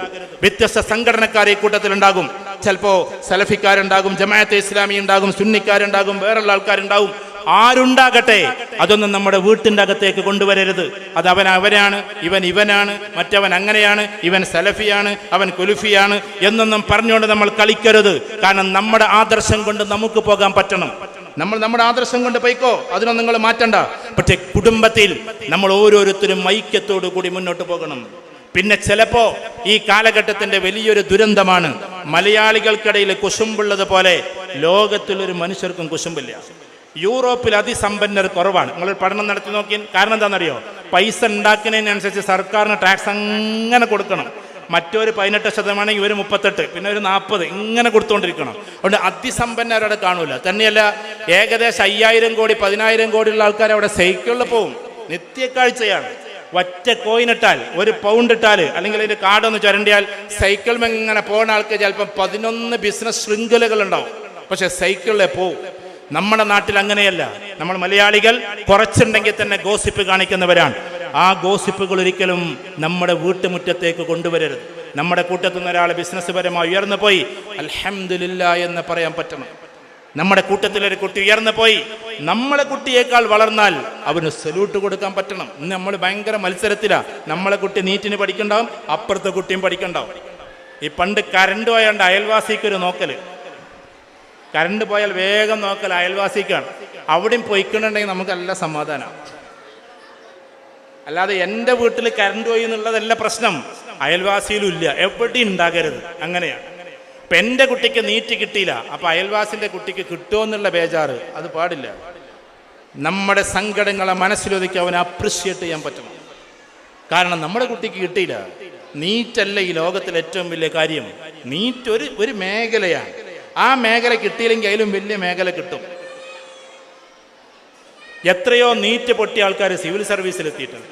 വ്യത്യസ്ത സംഘടനക്കാരെ കൂട്ടത്തിലുണ്ടാകും. ചിലപ്പോ സലഫിക്കാരുണ്ടാകും ജമാഅത്തെ ഇസ്ലാമി ഉണ്ടാകും സുന്നിക്കാരുണ്ടാകും വേറെയുള്ള ആൾക്കാരുണ്ടാകും ആരുണ്ടാകട്ടെ? അതൊന്നും നമ്മുടെ വീട്ടിന്റെ അകത്തേക്ക് കൊണ്ടുവരരുത്. അത് അവൻ അവനാണ് ഇവൻ ഇവനാണ് മറ്റവൻ അങ്ങനെയാണ് ഇവൻ സലഫിയാണ് അവൻ കുലുഫിയാണ് എന്നൊന്നും പറഞ്ഞുകൊണ്ട് നമ്മൾ കളിക്കരുത്. കാരണം നമ്മുടെ ആദർശം കൊണ്ട് നമുക്ക് പോകാൻ പറ്റണം. നമ്മൾ നമ്മുടെ ആദർശം കൊണ്ട് പോയിക്കോ? അതിനൊന്നും നിങ്ങൾ മാറ്റണ്ട. പക്ഷെ കുടുംബത്തിൽ നമ്മൾ ഓരോരുത്തരും ഐക്യത്തോടു കൂടി മുന്നോട്ട് പോകണം. പിന്നെ ചിലപ്പോ ഈ കാലഘട്ടത്തിന്റെ വലിയൊരു ദുരന്തമാണ്. മലയാളികൾക്കിടയിൽ കുശുമ്പുള്ളത് പോലെ ലോകത്തിലൊരു മനുഷ്യർക്കും കുശുമ്പില്ല. യൂറോപ്പിൽ അതിസമ്പന്നർ കുറവാണ്. നിങ്ങൾ പഠനം നടത്തി നോക്കി കാരണം എന്താണെന്നറിയോ? പൈസ ഉണ്ടാക്കുന്നതിനനുസരിച്ച് സർക്കാരിന് ടാക്സ് അങ്ങനെ കൊടുക്കണം. മറ്റൊരു പതിനെട്ട് ശതമാനം ഇവർ മുപ്പത്തെട്ട് പിന്നെ ഒരു നാൽപ്പത് ഇങ്ങനെ കൊടുത്തുകൊണ്ടിരിക്കണം അതുകൊണ്ട് അതിസമ്പന്നരവിടെ കാണൂല. തന്നെയല്ല ഏകദേശം അയ്യായിരം കോടി പതിനായിരം കോടിയുള്ള ആൾക്കാർ അവിടെ സൈക്കിളിൽ പോവും. നിത്യക്കാഴ്ചയാണ്. ഒറ്റ കോയിനിട്ടാൽ ഒരു പൗണ്ട് ഇട്ടാൽ അല്ലെങ്കിൽ അതിന്റെ കാർഡൊന്ന് ചുരണ്ടിയാൽ സൈക്കിൾ ഇങ്ങനെ പോകുന്ന ആൾക്ക് ചിലപ്പം പതിനൊന്ന് ബിസിനസ് ശൃംഖലകൾ ഉണ്ടാവും പക്ഷെ സൈക്കിളിലെ പോവും. നമ്മുടെ നാട്ടിൽ അങ്ങനെയല്ല. നമ്മൾ മലയാളികൾ കുറച്ചുണ്ടെങ്കിൽ തന്നെ ഗോസിപ്പ് കാണിക്കുന്നവരാണ്. ആ ഗോസിപ്പുകൾ ഒരിക്കലും നമ്മുടെ വീട്ടുമുറ്റത്തേക്ക് കൊണ്ടുവരരുത്. നമ്മുടെ കൂട്ടത്തിൽ നിന്ന് ഒരാൾ ബിസിനസ് പരമായി ഉയർന്നു പോയി അലഹമില്ല എന്ന് പറയാൻ പറ്റണം. നമ്മുടെ കൂട്ടത്തിലൊരു കുട്ടി ഉയർന്നു പോയി നമ്മളെ കുട്ടിയേക്കാൾ വളർന്നാൽ അവന് സല്യൂട്ട് കൊടുക്കാൻ പറ്റണം. ഇന്ന് നമ്മൾ ഭയങ്കര മത്സരത്തിലാണ് നമ്മളെ കുട്ടി നീറ്റിന് പഠിക്കണ്ടാവും അപ്പുറത്തെ കുട്ടിയും പഠിക്കണ്ടാവും. ഈ പണ്ട് കരണ്ട് പോയാണ്ട് അയൽവാസിക്കൊരു നോക്കൽ കരണ്ട് പോയാൽ വേഗം നോക്കൽ അയൽവാസിക്കാണ്. അവിടെയും പൊയ്ക്കണുണ്ടെങ്കിൽ നമുക്ക് നല്ല സമാധാനമാണ് അല്ലാതെ എന്റെ വീട്ടിൽ കരണ്ട് പോയി എന്നുള്ളതല്ല പ്രശ്നം. അയൽവാസിയിലും ഇല്ല. എവിടെയും ഉണ്ടാകരുത്. അങ്ങനെയാണ് ഇപ്പൊ എന്റെ കുട്ടിക്ക് നീറ്റ് കിട്ടിയില്ല. അപ്പൊ അയൽവാസിന്റെ കുട്ടിക്ക് കിട്ടുമോ എന്നുള്ള ബേജാറ്. അത് പാടില്ല. നമ്മുടെ സങ്കടങ്ങളെ മനസ്സിലൊതുക്കി അവനെ അപ്രിഷ്യേറ്റ് ചെയ്യാൻ പറ്റണം. കാരണം നമ്മുടെ കുട്ടിക്ക് കിട്ടിയില്ല. നീറ്റല്ല ഈ ലോകത്തിലെ ഏറ്റവും വലിയ കാര്യം. നീറ്റ് ഒരു ഒരു മേഖലയാണ്. ആ മേഖല കിട്ടിയില്ലെങ്കിൽ അതിലും വലിയ മേഖല കിട്ടും. എത്രയോ നീറ്റ് പൊട്ടിയ ആൾക്കാർ സിവിൽ സർവീസിൽ എത്തിയിട്ടുണ്ട്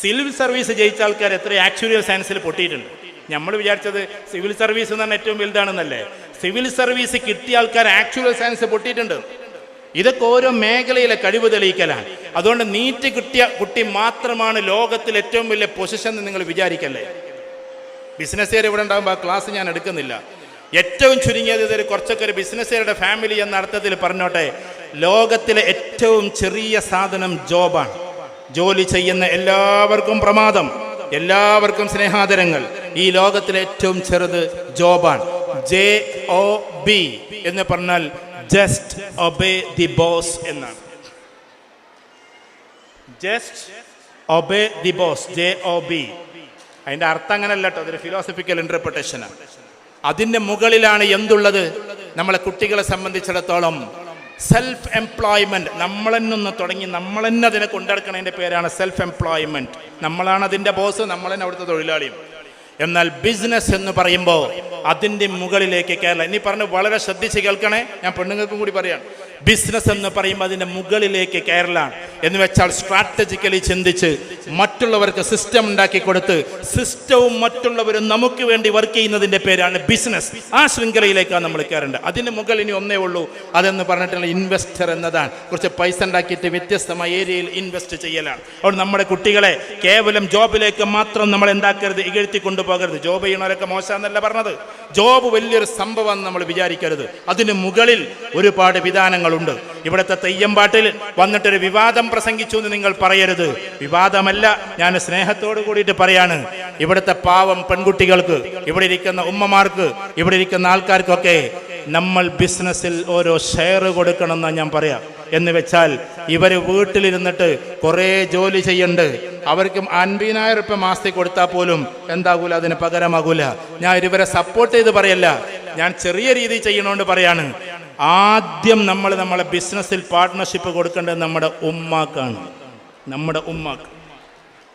സിവിൽ സർവീസ് ജയിച്ച ആൾക്കാർ എത്രയോ ആക്ച്വറിയൽ സയൻസിൽ പൊട്ടിയിട്ടുണ്ട്. നമ്മൾ വിചാരിച്ചത് സിവിൽ സർവീസ് എന്ന് ഏറ്റവും വലുതാണെന്നല്ലേ? സിവിൽ സർവീസ് കിട്ടിയ ആൾക്കാർ ആക്ച്വറൽ സയൻസ് പൊട്ടിയിട്ടുണ്ട്. ഇതൊക്കെ ഓരോ മേഖലയിലെ കഴിവ് തെളിയിക്കലാണ്. അതുകൊണ്ട് നീറ്റ് കിട്ടിയ കുട്ടി മാത്രമാണ് ലോകത്തിൽ ഏറ്റവും വലിയ പൊസിഷൻ എന്ന് നിങ്ങൾ വിചാരിക്കല്ലേ? ബിസിനസ്സുകാർ ഇവിടെ ഉണ്ടാകുമ്പോൾ ആ ക്ലാസ് ഞാൻ എടുക്കുന്നില്ല. ഏറ്റവും ചുരുങ്ങിയത് ഇതൊരു കുറച്ചൊക്കെ ഒരു ബിസിനസ്സുകാരുടെ ഫാമിലി എന്ന അർത്ഥത്തിൽ പറഞ്ഞോട്ടെ. ലോകത്തിലെ ഏറ്റവും ചെറിയ സാധനം ജോബാണ്. ജോലി ചെയ്യുന്ന എല്ലാവർക്കും പ്രമാദം. എല്ലാവർക്കും സ്നേഹാദരങ്ങൾ. ഈ ലോകത്തിലെ ഏറ്റവും ചെറുത് ജോബാണ്. ജെ ഒ ബി എന്ന് പറഞ്ഞാൽ ജസ്റ്റ് ഒബേ ദി ബോസ് എന്നാണ്. Just obey the boss J O B അതിന്റെ അർത്ഥം അങ്ങനല്ല കേട്ടോ. അതൊരു ഫിലോസഫിക്കൽ ഇന്റർപ്രിട്ടേഷനാണ് അതിന്റെ മുകളിലാണ് എന്തുള്ളത്? നമ്മളെ കുട്ടികളെ സംബന്ധിച്ചിടത്തോളം സെൽഫ് എംപ്ലോയ്മെന്റ് നമ്മളെന്നൊന്ന് തുടങ്ങി നമ്മളെന്നെ അതിനെ കൊണ്ടെടുക്കണതിന്റെ പേരാണ് സെൽഫ് എംപ്ലോയ്മെന്റ് നമ്മളാണ് അതിന്റെ ബോസ് നമ്മളെന്നെ അവിടുത്തെ തൊഴിലാളിയും എന്നാൽ ബിസിനസ് എന്ന് പറയുമ്പോൾ അതിന്റെ മുകളിലേക്ക് കേരള. ഇനി പറഞ്ഞു വളരെ ശ്രദ്ധിച്ച് കേൾക്കണേ ഞാൻ പെണ്ണുങ്ങൾക്കും കൂടി പറയാം. ബിസിനസ് എന്ന് പറയുമ്പോൾ അതിന്റെ മുകളിലേക്ക് കേരള എന്ന് വെച്ചാൽ സ്ട്രാറ്റജിക്കലി ചിന്തിച്ച് മറ്റുള്ളവർക്ക് സിസ്റ്റം ഉണ്ടാക്കി കൊടുത്ത് സിസ്റ്റവും മറ്റുള്ളവരും നമുക്ക് വേണ്ടി വർക്ക് ചെയ്യുന്നതിന്റെ പേരാണ് ബിസിനസ് ആ ശൃംഖലയിലേക്കാണ് നമ്മൾ കയറേണ്ടത്. അതിന് മുകളിൽ ഇനി ഒന്നേ ഉള്ളൂ. അതെന്ന് പറഞ്ഞിട്ടുള്ള ഇൻവെസ്റ്റർ എന്നതാണ്. കുറച്ച് പൈസ ഉണ്ടാക്കിയിട്ട് വ്യത്യസ്തമായ ഏരിയയിൽ ഇൻവെസ്റ്റ് ചെയ്യലാണ്. അതുകൊണ്ട് നമ്മുടെ കുട്ടികളെ കേവലം ജോബിലേക്ക് മാത്രം നമ്മൾ എന്താക്കരുത് ഇകഴ്ത്തി കൊണ്ടുപോകരുത് ജോബ് ചെയ്യണവരൊക്കെ മോശമെന്നല്ല പറഞ്ഞത്. ജോബ് വലിയൊരു സംഭവം നമ്മൾ വിചാരിക്കരുത്. അതിന് മുകളിൽ ഒരുപാട് വിധാനങ്ങളുണ്ട്. ഇവിടുത്തെ തെയ്യമ്പാട്ടിൽ വന്നിട്ടൊരു വിവാദം പ്രസംഗിച്ചു എന്ന് നിങ്ങൾ പറയരുത്. വിവാദമല്ല. ഞാൻ സ്നേഹത്തോട് കൂടിയിട്ട് പറയാണ്. ഇവിടുത്തെ പാവം പെൺകുട്ടികൾക്ക് ഇവിടെ ഇരിക്കുന്ന ഉമ്മമാർക്ക് ഇവിടെ ഇരിക്കുന്ന ആൾക്കാർക്കൊക്കെ നമ്മൾ ബിസിനസ്സിൽ ഓരോ ഷെയർ കൊടുക്കണമെന്നാണ് ഞാൻ പറയാം. എന്ന് വെച്ചാൽ ഇവർ വീട്ടിലിരുന്നിട്ട് കുറേ ജോലി ചെയ്യണ്ട്. അവർക്കും അൻപതിനായിരം റുപ്യ മാസത്തിൽ കൊടുത്താൽ പോലും എന്താകൂല അതിന് പകരമാകൂല. ഞാൻ ഇവരെ സപ്പോർട്ട് ചെയ്ത് പറയല്ല. ഞാൻ ചെറിയ രീതിയിൽ ചെയ്യണോണ്ട് പറയാണ്. ആദ്യം നമ്മൾ നമ്മളെ ബിസിനസ്സിൽ പാർട്ട്ണർഷിപ്പ് കൊടുക്കേണ്ടത് നമ്മുടെ ഉമ്മാക്കാണ്. നമ്മുടെ ഉമ്മാക്ക്.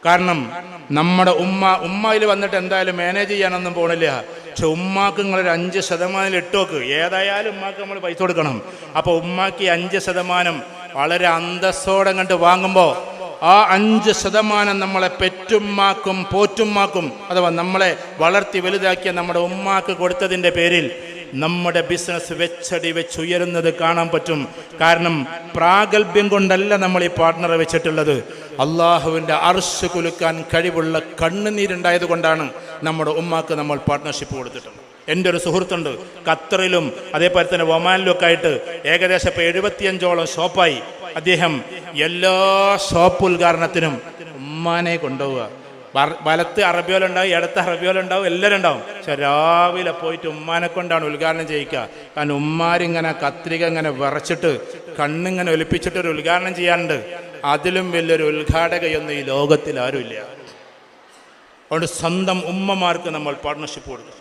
കാരണം നമ്മുടെ ഉമ്മ ഉമ്മയിൽ വന്നിട്ട് എന്തായാലും മാനേജ് ചെയ്യാനൊന്നും പോണില്ല. പക്ഷെ ഉമ്മാക്ക് നിങ്ങളൊരു അഞ്ച് ശതമാനം ഇട്ടോക്ക് ഏതായാലും ഉമ്മാക്ക് നമ്മൾ പൈസ കൊടുക്കണം. അപ്പോൾ ഉമ്മാക്ക് അഞ്ച് ശതമാനം വളരെ അന്തസ്സോടെ കണ്ട് വാങ്ങുമ്പോൾ ആ അഞ്ച് ശതമാനം നമ്മളെ പെറ്റുമ്മാക്കും പോറ്റുമ്മാക്കും അഥവാ നമ്മളെ വളർത്തി വലുതാക്കിയ നമ്മുടെ ഉമ്മാക്ക് കൊടുത്തതിന്റെ പേരിൽ നമ്മുടെ ബിസിനസ് വെച്ചടി വെച്ചുയരുന്നത് കാണാൻ പറ്റും. കാരണം പ്രാഗൽഭ്യം കൊണ്ടല്ല നമ്മൾ ഈ പാർട്ട്ണറെ വെച്ചിട്ടുള്ളത്. അള്ളാഹുവിന്റെ അർശ് കുലുക്കാൻ കഴിവുള്ള കണ്ണുനീരുണ്ടായത് കൊണ്ടാണ് നമ്മുടെ ഉമ്മാക്ക് നമ്മൾ പാർട്ണർഷിപ്പ് കൊടുത്തിട്ടുള്ളത് എന്റെ ഒരു സുഹൃത്തുണ്ട് ഖത്തറിലും അതേപോലെ തന്നെ ഒമാനിലും ഒക്കെ ആയിട്ട് ഏകദേശം ഇപ്പോൾ എഴുപത്തിയഞ്ചോളം ഷോപ്പായി. അദ്ദേഹം എല്ലാ ഷോപ്പ് ഉദ്ഘാടനത്തിനും ഉമ്മാനെ കൊണ്ടുപോവുക. വലത്ത് അറബിയോലുണ്ടാവും ഇടത്ത് അറബിയോലുണ്ടാവും എല്ലാവരും ഉണ്ടാവും പക്ഷെ രാവിലെ പോയിട്ട് ഉമ്മാനെ കൊണ്ടാണ് ഉദ്ഘാടനം ചെയ്യിക്കുക. കാരണം ഉമ്മാരിങ്ങനെ കത്രിക ഇങ്ങനെ വിറച്ചിട്ട് കണ്ണിങ്ങനെ ഒലിപ്പിച്ചിട്ട് ഒരു ഉദ്ഘാടനം ചെയ്യാനുണ്ട് അതിലും വലിയൊരു ഉദ്ഘാടകയൊന്നും ഈ ലോകത്തിൽ ആരുമില്ല. അതുകൊണ്ട് സ്വന്തം ഉമ്മമാർക്ക് നമ്മൾ പാർട്ട്ണർഷിപ്പ് കൊടുക്കും.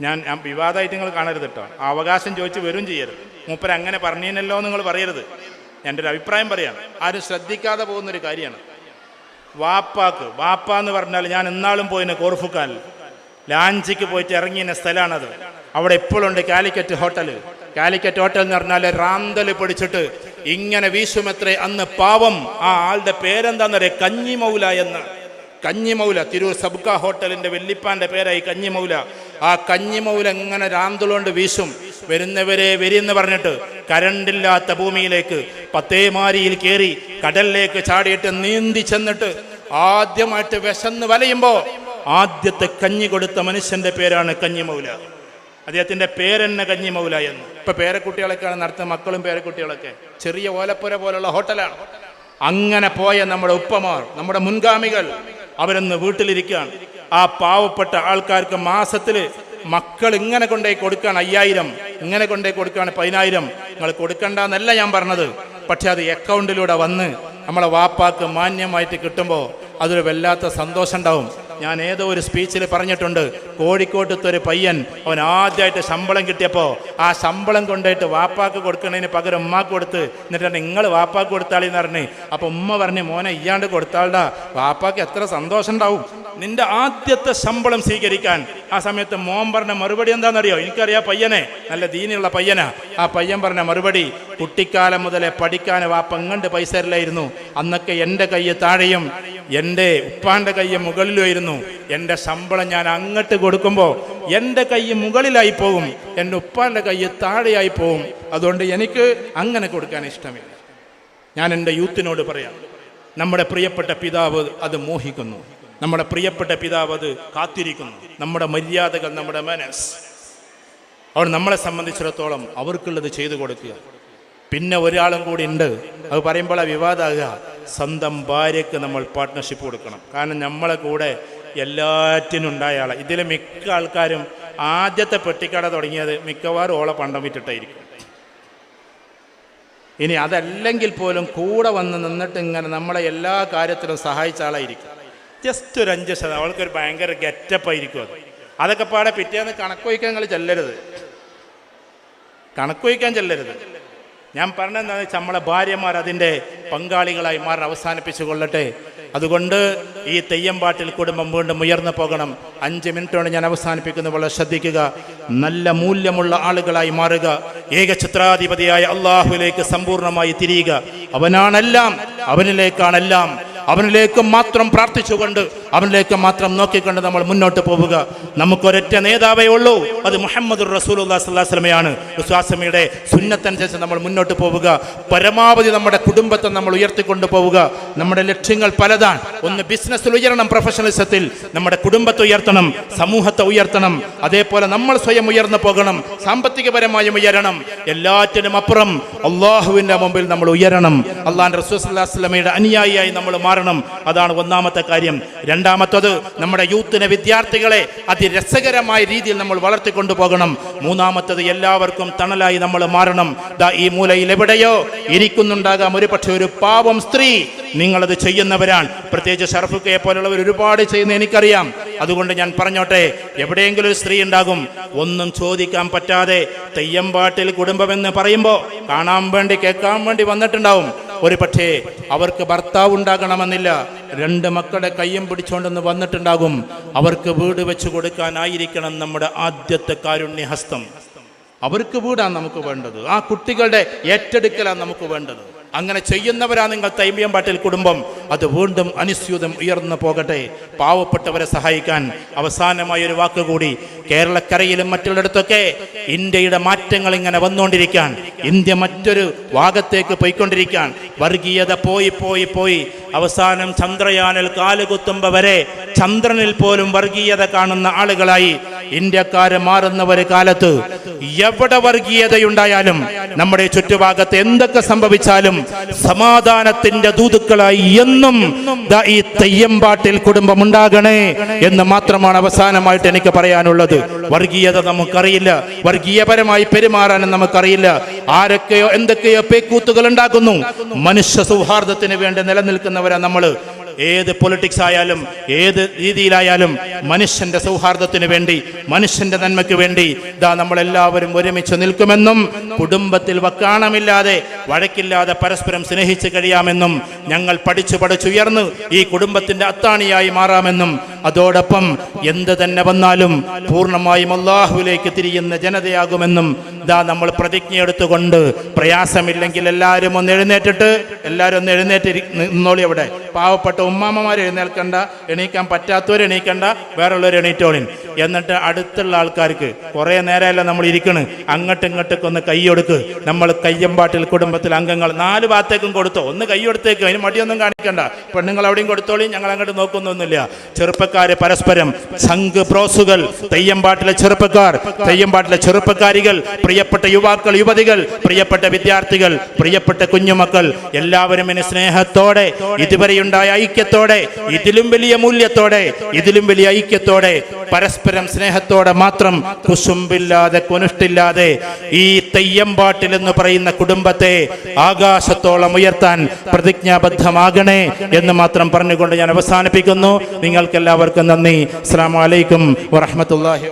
ഞാൻ വിവാദമായിട്ട് നിങ്ങൾ കാണരുത് കേട്ടോ. അവകാശം ചോദിച്ച് വരും ചെയ്യരുത്. മൂപ്പരങ്ങനെ പറഞ്ഞേനല്ലോ നിങ്ങൾ പറയരുത്. എന്റെ ഒരു അഭിപ്രായം പറയാണ് ആരും ശ്രദ്ധിക്കാതെ പോകുന്നൊരു കാര്യമാണ്. വാപ്പാക്ക് വാപ്പ എന്ന് പറഞ്ഞാൽ ഞാൻ എന്നാളും പോയിന് കോർഫുക്കാൽ ലാഞ്ചിക്ക് പോയിട്ട് ഇറങ്ങിയ സ്ഥലമാണത് അവിടെ ഇപ്പോഴുണ്ട് കാലിക്കറ്റ് ഹോട്ടൽ കാലിക്കറ്റ് ഹോട്ടൽ എന്ന് പറഞ്ഞാൽ റാന്തൽ പിടിച്ചിട്ട് ഇങ്ങനെ വീശുമത്രേ അന്ന് പാവം ആ ആളുടെ പേരെന്താന്നറിയ? കഞ്ഞിമൗല എന്ന്. കഞ്ഞിമൗല തിരൂർ സബ്ക ഹോട്ടലിന്റെ വെല്ലിപ്പാന്റെ പേരായി കഞ്ഞിമൗല. ആ കഞ്ഞിമൗല ഇങ്ങനെ രാന്തളുകൊണ്ട് വീശും. വരുന്നവരെ വരിയെന്ന് പറഞ്ഞിട്ട് കരണ്ടില്ലാത്ത ഭൂമിയിലേക്ക് പത്തേമാരിയിൽ കയറി കടലിലേക്ക് ചാടിയിട്ട് നീന്തി ചെന്നിട്ട് ആദ്യമായിട്ട് വിശന്ന് വലയുമ്പോ ആദ്യത്തെ കഞ്ഞി കൊടുത്ത മനുഷ്യന്റെ പേരാണ് കഞ്ഞിമൗല. അദ്ദേഹത്തിന്റെ പേരെന്നെ കഞ്ഞിമൗല എന്ന്. ഇപ്പൊ പേരക്കുട്ടികളൊക്കെയാണ് നടത്തുന്ന മക്കളും പേരക്കുട്ടികളൊക്കെ. ചെറിയ ഓലപ്പുര പോലുള്ള ഹോട്ടലാണ്. അങ്ങനെ പോയ നമ്മുടെ ഉപ്പമാർ നമ്മുടെ മുൻഗാമികൾ അവരൊന്ന് വീട്ടിലിരിക്കുകയാണ്. ആ പാവപ്പെട്ട ആൾക്കാർക്ക് മാസത്തിൽ മക്കൾ ഇങ്ങനെ കൊണ്ടേ കൊടുക്കാൻ അയ്യായിരം ഇങ്ങനെ കൊണ്ടേ കൊടുക്കുകയാണ് പതിനായിരം. നിങ്ങൾ കൊടുക്കണ്ടെന്നല്ല ഞാൻ പറഞ്ഞത്. പക്ഷെ അത് അക്കൗണ്ടിലൂടെ വന്ന് നമ്മളെ വാപ്പാക്ക് മാന്യമായിട്ട് കിട്ടുമ്പോൾ അതൊരു വല്ലാത്ത സന്തോഷം ഉണ്ടാവും ഞാൻ ഏതോ ഒരു സ്പീച്ചിൽ പറഞ്ഞിട്ടുണ്ട്. കോഴിക്കോട്ടത്തെ ഒരു പയ്യൻ അവൻ ആദ്യമായിട്ട് ശമ്പളം കിട്ടിയപ്പോൾ ആ ശമ്പളം കൊണ്ടായിട്ട് വാപ്പാക്ക് കൊടുക്കുന്നതിന് പകരം ഉമ്മാക്ക് കൊടുത്ത് എന്നിട്ട് നിങ്ങൾ വാപ്പാക്ക് കൊടുത്താളിന്ന് പറഞ്ഞ്. അപ്പോൾ ഉമ്മ പറഞ്ഞ് മോനെ ഇയാണ്ട് കൊടുത്താളുടെ വാപ്പാക്ക് എത്ര സന്തോഷം ഉണ്ടാവും നിന്റെ ആദ്യത്തെ ശമ്പളം സ്വീകരിക്കാൻ. ആ സമയത്ത് മോൻ പറഞ്ഞ മറുപടി എന്താണെന്നറിയോ? എനിക്കറിയാം പയ്യനെ. നല്ല ദീനിയുള്ള പയ്യനാ. ആ പയ്യൻ പറഞ്ഞ മറുപടി കുട്ടിക്കാലം മുതലേ പഠിക്കാൻ വാപ്പ എങ്ങണ്ട് പൈസ തരില്ലായിരുന്നു. അന്നൊക്കെ എന്റെ കയ്യ് താഴെയും എന്റെ ഉപ്പാന്റെ കയ്യ് മുകളിലുമായിരുന്നു. എന്റെ ശമ്പളം ഞാൻ അങ്ങോട്ട് കൊടുക്കുമ്പോൾ എന്റെ കൈ മുകളിലായി പോകും എന്റെ ഉപ്പാന്റെ കൈ താഴെയായി പോകും അതുകൊണ്ട് എനിക്ക് അങ്ങനെ കൊടുക്കാൻ ഇഷ്ടമില്ല. ഞാൻ എന്റെ യൂത്തിനോട് പറയാം നമ്മുടെ പ്രിയപ്പെട്ട പിതാവ് അത് മോഹിക്കുന്നു. നമ്മുടെ പ്രിയപ്പെട്ട പിതാവ് അത് കാത്തിരിക്കുന്നു. നമ്മുടെ മര്യാദകൾ നമ്മുടെ മനസ് അവർ നമ്മളെ സംബന്ധിച്ചിടത്തോളം അവർക്കുള്ളത് ചെയ്തു കൊടുക്കുക. പിന്നെ ഒരാളും കൂടി ഉണ്ട്. അത് പറയുമ്പോൾ ആ വിവാദമാകുക. സ്വന്തം ഭാര്യയ്ക്ക് നമ്മൾ പാർട്ട്ണർഷിപ്പ് കൊടുക്കണം. കാരണം നമ്മളെ കൂടെ എല്ലാറ്റിനും ഉണ്ടായ ആളെ. ഇതിലെ മിക്ക ആൾക്കാരും ആദ്യത്തെ പെട്ടിക്കട തുടങ്ങിയത് മിക്കവാറും ഓളെ പണ്ടം വിറ്റിട്ടായിരിക്കും ഇനി അതല്ലെങ്കിൽ പോലും കൂടെ വന്ന് നിന്നിട്ട് ഇങ്ങനെ നമ്മളെ എല്ലാ കാര്യത്തിലും സഹായിച്ച ആളായിരിക്കും. ജസ്റ്റ് ഒരു അഞ്ച് ശതമാനം അവൾക്കൊരു ഭയങ്കര ഗെറ്റപ്പ് ആയിരിക്കും അത്. അതൊക്കെ പാടെ പിറ്റേന്ന് കണക്ക് വയ്ക്കാൻ നിങ്ങൾ ചെല്ലരുത്. കണക്ക് വയ്ക്കാൻ ചെല്ലരുത്. ഞാൻ പറഞ്ഞെന്താണെന്ന് വെച്ചാൽ നമ്മളെ ഭാര്യമാർ അതിന്റെ പങ്കാളികളായി മാറി അവസാനിപ്പിച്ചു കൊള്ളട്ടെ. അതുകൊണ്ട് ഈ തെയ്യമ്പാട്ടിൽ കുടുംബം വീണ്ടും ഉയർന്നു പോകണം. അഞ്ച് മിനിറ്റോടെ ഞാൻ അവസാനിപ്പിക്കുന്നു. വളരെ ശ്രദ്ധിക്കുക. നല്ല മൂല്യമുള്ള ആളുകളായി മാറുക. ഏകഛത്രാധിപതിയായ അള്ളാഹുലേക്ക് സമ്പൂർണമായി തിരിയുക. അവനാണെല്ലാം അവനിലേക്കാണെല്ലാം. അവനിലേക്ക് മാത്രം പ്രാർത്ഥിച്ചുകൊണ്ട് അവനിലേക്ക് മാത്രം നോക്കിക്കൊണ്ട് നമ്മൾ മുന്നോട്ട് പോവുക. നമുക്കൊരൊറ്റ നേതാവേ ഉള്ളൂ. അത് മുഹമ്മദ് റസൂലുല്ലാസ്ലമയാണ് വിശ്വാസമിയുടെ സുന്നത്തനുസരിച്ച് നമ്മൾ മുന്നോട്ട് പോവുക. പരമാവധി നമ്മുടെ കുടുംബത്തെ നമ്മൾ ഉയർത്തിക്കൊണ്ട് പോവുക. നമ്മുടെ ലക്ഷ്യങ്ങൾ പലതാണ്. ഒന്ന് ബിസിനസ്സിൽ ഉയരണം പ്രൊഫഷണലിസത്തിൽ നമ്മുടെ കുടുംബത്തെ ഉയർത്തണം സമൂഹത്തെ ഉയർത്തണം. അതേപോലെ നമ്മൾ സ്വയം ഉയർന്നു പോകണം സാമ്പത്തികപരമായും ഉയരണം. എല്ലാറ്റിനും അപ്പുറം അള്ളാഹുവിന്റെ മുമ്പിൽ നമ്മൾ ഉയരണം. അള്ളാഹാൻ റസൂസ്ലാസ്ലമയുടെ അനുയായിയായി നമ്മൾ മാറണം അതാണ് ഒന്നാമത്തെ കാര്യം. രണ്ടാമത്തത് നമ്മുടെ യൂത്തിനെ വിദ്യാർത്ഥികളെ അതിരസകരമായ രീതിയിൽ നമ്മൾ വളർത്തിക്കൊണ്ടു പോകണം. മൂന്നാമത്തത് എല്ലാവർക്കും തണലായി നമ്മൾ മാറണം. ദാ ഈ മൂലയിൽ എവിടെയോ ഇരിക്കുന്നുണ്ടാകാം. ഒരു പക്ഷേ ഒരു പാവം സ്ത്രീ നിങ്ങളത് ചെയ്യുന്നവരാണ്. പ്രത്യേകിച്ച് ഷർഫുക്കയെ പോലുള്ളവർ ഒരുപാട് ചെയ്യുന്ന എനിക്കറിയാം. അതുകൊണ്ട് ഞാൻ പറഞ്ഞോട്ടെ എവിടെയെങ്കിലും ഒരു സ്ത്രീ ഉണ്ടാകും. ഒന്നും ചോദിക്കാൻ പറ്റാതെ തെയ്യമ്പാട്ടിൽ കുടുംബമെന്ന് പറയുമ്പോൾ കാണാൻ വേണ്ടി കേൾക്കാൻ വേണ്ടി വന്നിട്ടുണ്ടാവും. ഒരു പക്ഷേ അവർക്ക് ഭർത്താവ് ഉണ്ടാകണമെന്നില്ല. രണ്ട് മക്കളുടെ കയ്യും പിടിച്ചുകൊണ്ടെന്ന് വന്നിട്ടുണ്ടാകും. അവർക്ക് വീട് വെച്ച് കൊടുക്കാനായിരിക്കണം നമ്മുടെ ആദ്യത്തെ കാരുണ്യഹസ്തം. അവർക്ക് വീടാണ് നമുക്ക് വേണ്ടത്. ആ കുട്ടികളുടെ ഏറ്റെടുക്കലാണ് നമുക്ക് വേണ്ടത്. അങ്ങനെ ചെയ്യുന്നവരാ നിങ്ങൾ തൈമ്യം പാട്ടിൽ കുടുംബം. അത് വീണ്ടും അനുസ്യൂതം ഉയർന്നു പോകട്ടെ. പാവപ്പെട്ടവരെ സഹായിക്കാൻ അവസാനമായ ഒരു വാക്കുകൂടി കേരളക്കരയിലും മറ്റുള്ളിടത്തൊക്കെ ഇന്ത്യയുടെ മാറ്റങ്ങൾ ഇങ്ങനെ വന്നുകൊണ്ടിരിക്കാൻ. ഇന്ത്യ മറ്റൊരു ഭാഗത്തേക്ക് പോയിക്കൊണ്ടിരിക്കാൻ. വർഗീയത പോയി പോയി പോയി. അവസാനം ചന്ദ്രയാനൽ കാലുകുത്തുമ്പ വരെ ചന്ദ്രനിൽ പോലും വർഗീയത കാണുന്ന ആളുകളായി ഇന്ത്യക്കാര് മാറുന്ന ഒരു കാലത്ത് എവിടെ വർഗീയതയുണ്ടായാലും നമ്മുടെ ചുറ്റുഭാഗത്ത് എന്തൊക്കെ സംഭവിച്ചാലും സമാധാനത്തിന്റെ ദൂതുക്കളായി എന്നും ഈ തെയ്യമ്പാട്ടിൽ കുടുംബം ഉണ്ടാകണേ എന്ന് മാത്രമാണ് അവസാനമായിട്ട് എനിക്ക് പറയാനുള്ളത്. വർഗീയത നമുക്കറിയില്ല. വർഗീയപരമായി പെരുമാറാനും നമുക്കറിയില്ല. ആരൊക്കെയോ എന്തൊക്കെയോ പേക്കൂത്തുകൾ ഉണ്ടാക്കുന്നു. മനുഷ്യ സൗഹാർദ്ദത്തിന് വേണ്ടി നിലനിൽക്കുന്നവരാ നമ്മൾ. ഏത് പൊളിറ്റിക്സ് ആയാലും ഏത് രീതിയിലായാലും മനുഷ്യന്റെ സൗഹാർദ്ദത്തിന് വേണ്ടി മനുഷ്യന്റെ നന്മയ്ക്ക് വേണ്ടി ഇതാ നമ്മളെല്ലാവരും ഒരുമിച്ച് നിൽക്കുമെന്നും കുടുംബത്തിൽ വക്കാണമില്ലാതെ വഴക്കില്ലാതെ പരസ്പരം സ്നേഹിച്ച് കഴിയാമെന്നും ഞങ്ങൾ പഠിച്ചു പഠിച്ചുയർന്ന് ഈ കുടുംബത്തിന്റെ അത്താണിയായി മാറാമെന്നും അതോടൊപ്പം എന്ത് തന്നെ വന്നാലും പൂർണമായും അള്ളാഹുവിലേക്ക് തിരിയുന്ന ജനതയാകുമെന്നും ഇതാ നമ്മൾ പ്രതിജ്ഞ പ്രതിജ്ഞയെടുത്തുകൊണ്ട് പ്രയാസമില്ലെങ്കിൽ എല്ലാവരും ഒന്ന് എഴുന്നേറ്റിട്ട് എല്ലാവരും ഒന്ന് എഴുന്നേറ്റ് നിന്നോളി അവിടെ. പാവപ്പെട്ട ഉമ്മാമ്മമാർ എഴുന്നേൽക്കണ്ട എണീക്കാൻ പറ്റാത്തവർ എണീക്കണ്ട വേറുള്ളവർ എണീറ്റോളിൻ. എന്നിട്ട് അടുത്തുള്ള ആൾക്കാർക്ക് കുറേ നേരമല്ല നമ്മൾ ഇരിക്കണ്. അങ്ങോട്ടും ഇങ്ങോട്ടൊക്കെ ഒന്ന് കൈയ്യൊടുക്ക് നമ്മൾ കയ്യമ്പാട്ടിൽ കുടുംബത്തിൽ അംഗങ്ങൾ നാല് ഭാഗത്തേക്കും കൊടുത്തോ. ഒന്ന് കൈയൊടുത്തേക്ക് അതിന് മടിയൊന്നും കാണിക്കണ്ട. പെണ്ണുങ്ങൾ അവിടെയും കൊടുത്തോളി ഞങ്ങൾ അങ്ങോട്ട് നോക്കുന്നൊന്നുമില്ല. ചെറുപ്പക്കാർ പരസ്പരം സംഘ് പ്രോസുകൾ തെയ്യമ്പാട്ടിലെ ചെറുപ്പക്കാർ തെയ്യമ്പാട്ടിലെ ചെറുപ്പക്കാരികൾ പ്രിയപ്പെട്ട യുവാക്കൾ യുവതികൾ പ്രിയപ്പെട്ട വിദ്യാർത്ഥികൾ പ്രിയപ്പെട്ട കുഞ്ഞുമക്കൾ. എല്ലാവരും ഇനി സ്നേഹത്തോടെ ഇതുവരെയുണ്ടായ ഐക്യത്തോടെ ഇതിലും വലിയ മൂല്യത്തോടെ ഇതിലും വലിയ ഐക്യത്തോടെ പരസ്പരം സ്നേഹത്തോടെ മാത്രം കുശുമ്പില്ലാതെ കുനുഷ്ടില്ലാതെ ഈ തെയ്യമ്പാട്ടിൽ എന്ന് പറയുന്ന കുടുംബത്തെ ആകാശത്തോളം ഉയർത്താൻ പ്രതിജ്ഞാബദ്ധമാകണേ എന്ന് മാത്രം പറഞ്ഞുകൊണ്ട് ഞാൻ അവസാനിപ്പിക്കുന്നു. നിങ്ങൾക്കെല്ലാവർക്കും നന്ദി. അസ്സാം വലൈക്കും വറഹമത്തല്ലാഹി